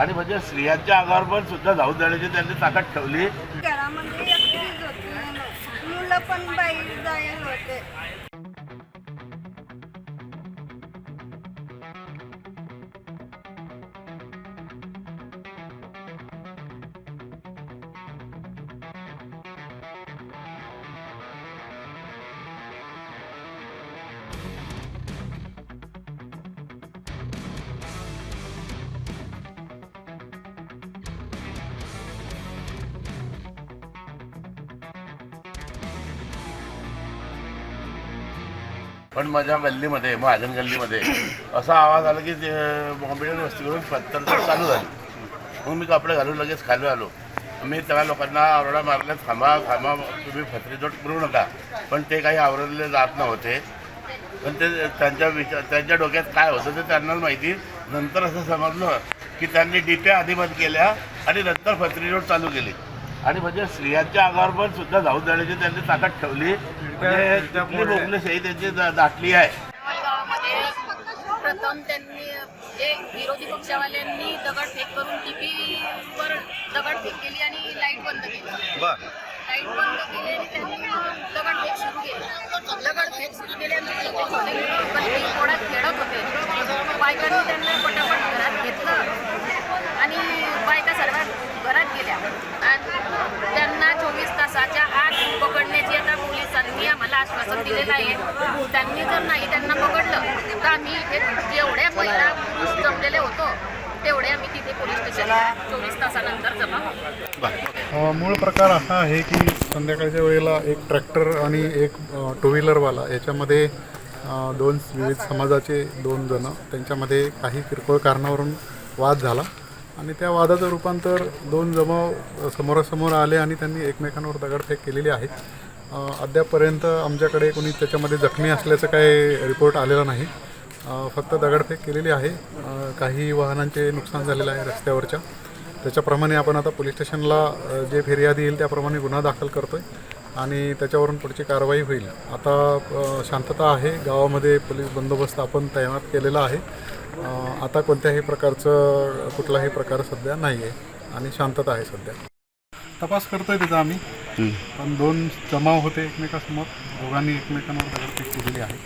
आणि म्हणजे स्त्रियांच्या अंगावर पण सुद्धा जाऊ देण्याची त्यांनी ताकद ठेवली. घरामध्ये एकटीच होती. मुलं पण बाहेर जायला होते. पण माझ्या गल्लीमध्ये महाजन गल्लीमध्ये असा आवाज आला की ते वस्ती वस्तीवरून पत्तर चालू झाली. मग मी कपडे घालून लगेच खाली आलो. मी त्या लोकांना आवरडा मारल्या थांबा थांबा तुम्ही फत्रीजोट करू नका. पण ते काही आवरले जात नव्हते. पण ते त्यांच्या विचार त्यांच्या डोक्यात काय होतं ते त्यांनाच माहिती. नंतर असं समजलं की त्यांनी डिप्या आधी बंद केल्या आणि नंतर फत्रीजोट चालू केली. आणि म्हणजे स्त्रियांच्या अंगावर पण सुद्धा जाऊ देण्याची त्यांनी ताकद ठेवली. म्हणजे लोकशाही त्यांची दा- दाटली आहे. प्रथम त्यांनी जे विरोधी पक्षवाल्यांनी दगडफेक करून टीव्हीवर दगडफेक केली आणि लाइट बंद केली. लाइट बंद केली आणि त्यांनी दगडफेक सुरू केली. दगडफेक सुरू केल्यानंतर ते छोटे पोळ्यात खेळत होते बायकांनी त्यांना पटापट घरात घेतलं आणि बायका सर्वात घरात गेल्या आणि त्यांना चोवीस तासाच्या आत पकडण्याची आता पोलिसांनी आम्हाला आश्वासन दिलेलं आहे त्यांनी जर नाही त्यांना पकडलं तर आम्ही इथे जेवढ्या महिला पुरुष जमलेले होतो तेवढे आम्ही तिथे पोलीस स्टेशनला चोवीस तासानंतर जमा होतो मूळ प्रकार असा आहे की संध्याकाळच्या वेळेला एक ट्रॅक्टर आणि एक टू व्हीलरवाला याच्यामध्ये दोन विविध समाजाचे दोन जण त्यांच्यामध्ये काही किरकोळ कारणावरून वाद झाला. आणि त्या वादाचं रूपांतर दोन जमाव समोरासमोर आले आणि त्यांनी एकमेकांवर दगडफेक केलेली आहे. अद्यापपर्यंत आमच्याकडे कोणी त्याच्यामध्ये जखमी असल्याचं काही रिपोर्ट आलेला नाही. फक्त दगडफेक केलेली आहे. काही वाहनांचे नुकसान झालेलं आहे रस्त्यावरच्या. त्याच्याप्रमाणे आपण आता पोलीस स्टेशनला जे फिर्यादी येईल त्याप्रमाणे गुन्हा दाखल करतो आहे आणि त्याच्यावरून पुढची कारवाई होईल. आता शांतता आहे. गावामध्ये पोलीस बंदोबस्त आपण तैनात केलेला आहे. आता कोणत्याही प्रकारचं कुठलाही प्रकार सध्या नाही आहे आणि शांतता आहे सध्या. तपास करतोय तिथं आम्ही. पण दोन जमाव होते एकमेकासमोर. दोघांनी एकमेकांवर दगडफेक केलेली आहे.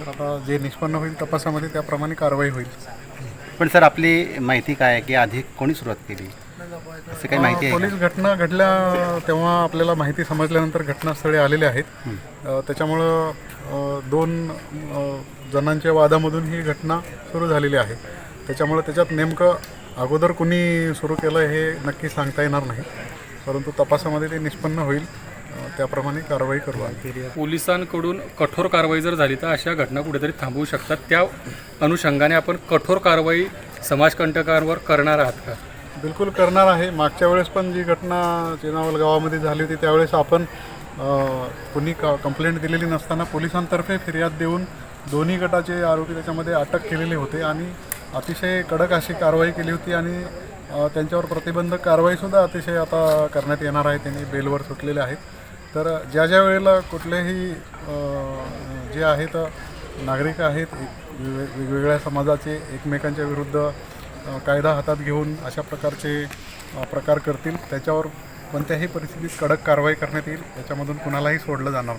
तर आता जे निष्पन्न होईल तपासामध्ये त्याप्रमाणे कारवाई होईल. पण सर आपली माहिती काय आहे की आधी कोणी सुरुवात केली? असं काही माहिती आहे पोलीस घटना घडल्या तेव्हा आपल्याला माहिती समजल्यानंतर घटनास्थळी आलेले आहेत. अ, त्याच्यामुळं अ, दोन अ, जणांच्या वादामधून ही घटना सुरू झालेली आहे. त्याच्यामुळं त्याच्यात नेमकं अगोदर कुणी सुरू केलं हे नक्की सांगता येणार नाही. परंतु तपासामध्ये ते निष्पन्न होईल. त्याप्रमाणे कारवाई करू आम्ही. पोलिसांकडून कठोर कारवाई जर झाली तर अशा घटना कुठेतरी थांबवू शकतात. त्या अनुषंगाने आपण कठोर कारवाई समाजकंटकांवर करणार आहात का? बिलकुल करणार आहे. मागच्या वेळेस पण जी घटना चेनावल गावामध्ये झाली होती त्यावेळेस आपण कुणी क कंप्लेंट दिलेली नसताना पोलिसांतर्फे फिर्याद देऊन दोन्ही गटाचे आरोपी त्याच्यामध्ये अटक केलेले होते आणि अतिशय कडक अशी कारवाई केली होती आणि त्यांच्यावर प्रतिबंधक कारवाईसुद्धा अतिशय आता करण्यात येणार आहे. त्यांनी बेलवर सुटलेले आहेत. तर ज्या ज्या वेळेला कुठलेही जे आहेत नागरिक आहेत एक- वेगवेगळ्या समाजाचे एकमेकांच्या विरुद्ध कायदा हातात घेऊन अशा प्रकारचे प्रकार करतील त्याच्यावर कोणत्याही परिस्थितीत कडक कारवाई करण्यात येईल याच्यामधून कुणालाही सोडलं जाणार नाही.